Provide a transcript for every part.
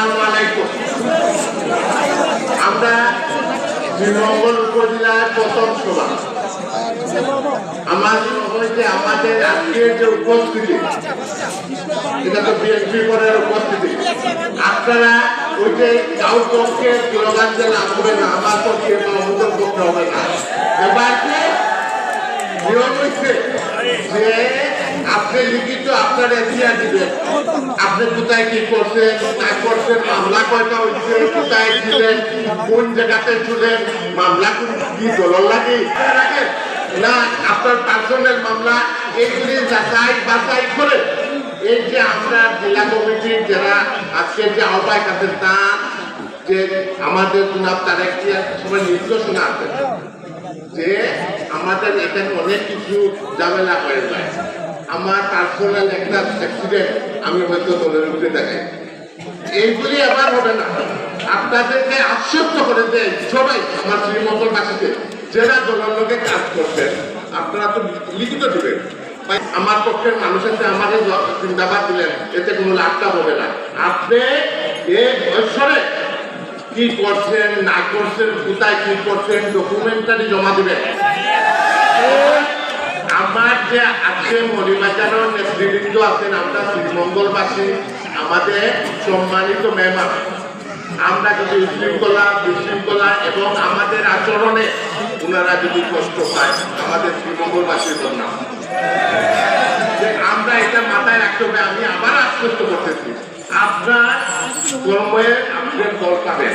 আসসালামু আলাইকুম। আমরা শ্রীমঙ্গল উপজেলার প্রথম সভা। আমার মনে হয় যে আমাদের আজকের যে উপস্থিতি, এটা তো বিএনপি করার উপস্থিতি। আপনারা ওই যে কাউর পক্ষে স্লোগান যে লাভ হবে না, আমার পক্ষে অমুকের পক্ষে হবে না। এবার নিয়ম হচ্ছে যে আপনি লিখিত আপনার এফআইআর দিবেন। আপনি কোথায় কি করছেন না করছেন, মামলা কয়টা হচ্ছে কোথায় ছিলেন, কোন জায়গাতে ছিলেন, মামলা কি দলর লাগে না, আপনার পার্সোনাল মামলা এইগুলি যাচাই বাছাই করে এই যে আমরা জেলা কমিটির যারা আজকে যে আহ্বায়ক আছেন তা, যে আমাদের জনাব তারেক জিয়ার সময় নির্দেশনা আছে, যে আমাদের এখানে অনেক কিছু ঝামেলা হয়ে যায়। আমার পার্সোনাল একটা অ্যাক্সিডেন্ট আমি হয়তো দলের উপরে দেখাই। এইগুলি আবার হবে না। আপনাদেরকে আশ্বস্ত করে দেয় সবাই আমার শ্রীমঙ্গলবাসীকে যারা দলের লোকে কাজ করছেন আপনারা তো লিখিত দিবেন। আমার পক্ষের মানুষের সাথে আমাদের চিন্তাবাদ দিলেন, এতে কোনো লাভটা হবে না। আপনি এই বছরে কি করছেন, না করছেন, কোথায় কি করছেন ডকুমেন্টারি জমা দিবেন। আমার যে আজকে মরিবাজারের নেতৃবৃন্দ আছেন আমরা শ্রীমঙ্গলবাসী আমাদের সম্মানিত মেহমান। আমরা যদি উশৃঙ্খলা, বিশৃঙ্খলা এবং আমাদের আচরণে ওনারা যদি কষ্ট পায়, আমাদের শ্রীমঙ্গলবাসীর জন্য। আমরা এটা মাথায় রাখতে হবে, আমি আবার আশ্বস্ত করতেছি, আপনার কর্মে আপনাদের দল পাবেন।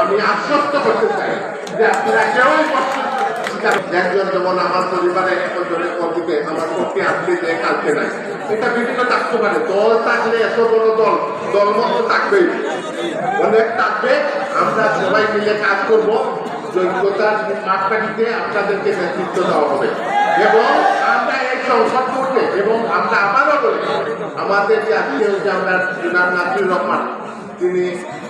আমি আশ্বস্ত করতে চাই যে আপনারা কেউই কষ্ট একজন যেমন আমার পরিবারে একজনের কর্মীকে আমার পক্ষে আজকে যে কালকে নাই। এটা বিভিন্ন থাকতে পারে দল থাকলে এত বড় দল দল মতো থাকবেই। অনেক থাকবে, আমরা সবাই মিলে কাজ করব, যোগ্যতার মাপকাঠিতে আপনাদেরকে নেতৃত্ব দেওয়া হবে। এবং আমরা এই সংসদ করতে, এবং আমরা আবারও বলি, আমাদের যে আজকে হচ্ছে আমরা নাসির রহমান তিনি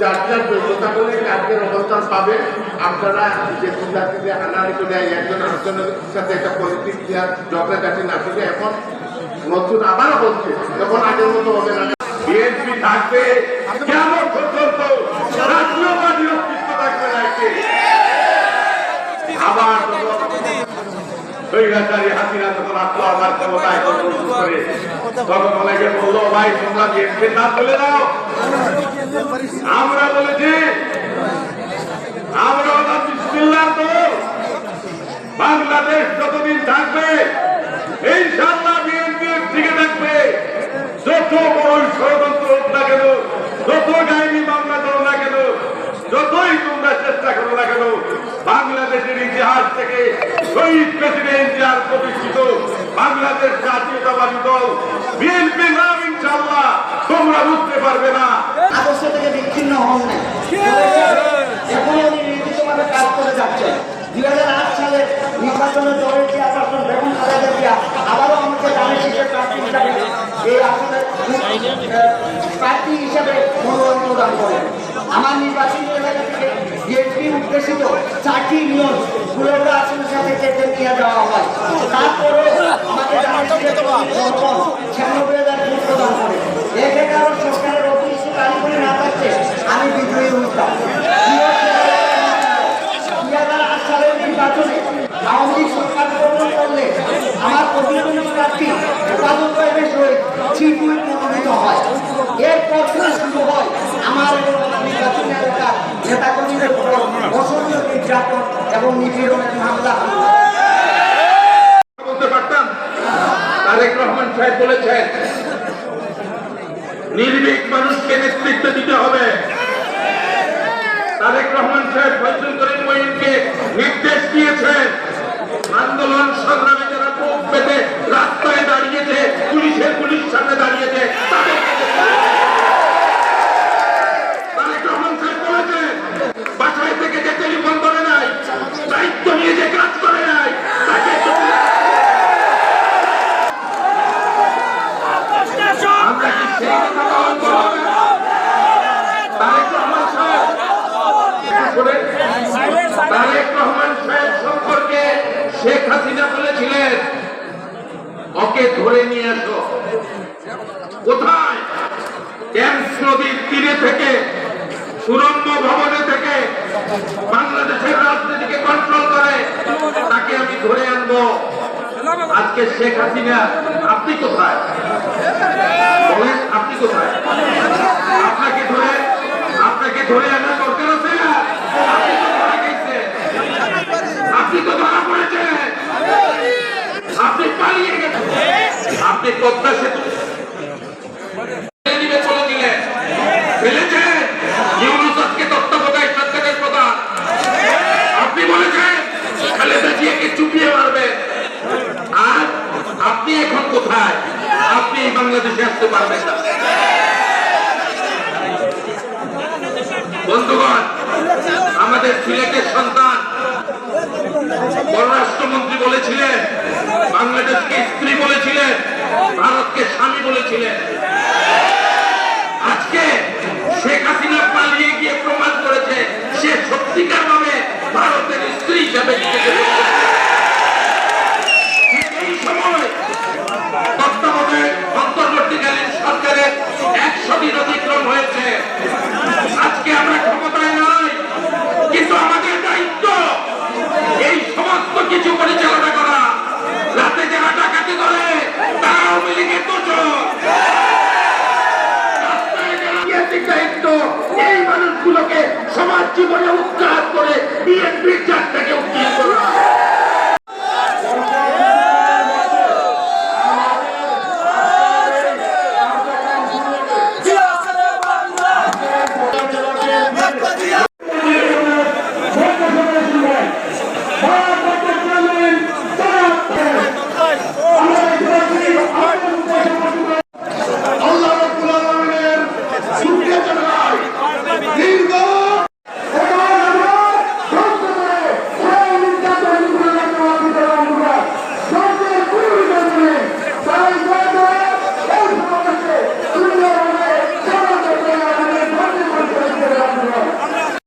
যার যার যোগ্যতা বলে কাজের অবস্থান পাবে। আপনারা যে চিন্তাটিতে হানাহানি করে একজন আরেকজনের সাথে একটা পলিটিক্স দেওয়ার ঝগড়াঝাটি না করে এখন নতুন আবারও বলছে, তখন আগের মতো হবে না। বিএনপি থাকবে কেমন পর্যন্ত অস্তিত্ব থাকবে না একে। আবার আমার বলেছি আমরা বাংলাদেশ যতদিন থাকবে ইনশাল্লাহ বিএনপি টিকে থাকবে। যত বড় ষড়যন্ত্র হোক না কেন, যত ডাইনি মামলা যতই তোমরা চেষ্টা করো না কেন, বাংলাদেশের ইতিহাস থেকে শহীদ প্রেসিডেন্ট জিয়ার প্রতিষ্ঠিত বাংলাদেশ জাতীয়তাবাদী দল, বিএনপি নাম ইনশাল্লাহ তোমরা বুঝতে পারবে না। আদর্শ থেকে বিচ্ছিন্ন হন উনি নির্দিষ্টভাবে কাজ করে যাচ্ছেন দুই হাজার আট সালে নির্বাচনে দলের চেয়ারপারসন আবারও আমাকে দানের শীষের প্রার্থী হিসাবে, এই আসনে প্রার্থী হিসাবে করেন। আমার থেকে উদ্দেশিত চারটি নিয়ম কুলেবরা আসনের সাথে কেটে নিয়ে যাওয়া হয়। ছিয়ানব্বই হাজার ভোট প্রদান করে। এক্ষেত্রে আরও সরকারের অতিরিক্ত কারিগরি না সরকার করলে আমার প্রতিদ্বন্দ্বী প্রার্থী হেফাজত সাহেবের সহিত ছিটুই মনোনীত হয় এরপর থেকে শুরু হয় আমার এবং আমার নির্বাচনী এলাকার নেতাকর্মীদের উপর অসংখ্য নির্যাতন এবং নিপীড়নের মামলা। বলতে পারতাম? তারেক রহমান সাহেব বলেছেন, নির্ভীক মানুষকে নেতৃত্ব দিতে হবে। তারেক রহমান সাহেব ফজল করিম মঈনকে নির্দেশ দিয়েছেন, আন্দোলন সংগ্রামে যারা বুক পেতে রাস্তায় দাঁড়িয়েছে পুলিশের পুলিশ সামনে দাঁড়িয়েছে তাদেরকে তারেক রহমান সাহেব বলেছেন বাসায় থেকে যে টেলিফোন করে নাই দায়িত্ব নিয়ে যে কাজ করে নাই তাকে ওকে ধরে নিয়ে এসো। কোথায়? ট্যান্স নদীর তীরে থেকে, সুরম্য ভবনে থেকে বাংলাদেশের রাজনীতিকে কন্ট্রোল করে? তাকে আমি ধরে আনব। আজকে শেখ হাসিনা, আপনি কোথায়? আপনি কোথায়? আপনাকে ধরে আপনাকে ধরে আনা মেয়েকে চুপিয়ে মারবেন আর আপনি এখন কোথায়? আপনি বাংলাদেশে আসতে পারবেন বন্ধুগণ, আমাদের সিলেটের সন্তান পররাষ্ট্রমন্ত্রী বলেছিলেন, বাংলাদেশকে স্ত্রী বলেছিলেন, ভারতকে স্বামী বলেছিলেন। আজকে শেখ হাসিনা পালিয়ে গিয়ে প্রমাণ করেছে, সে সত্যিকার ভাবে ভারতের স্ত্রী হিসাবে কিছু করেছে?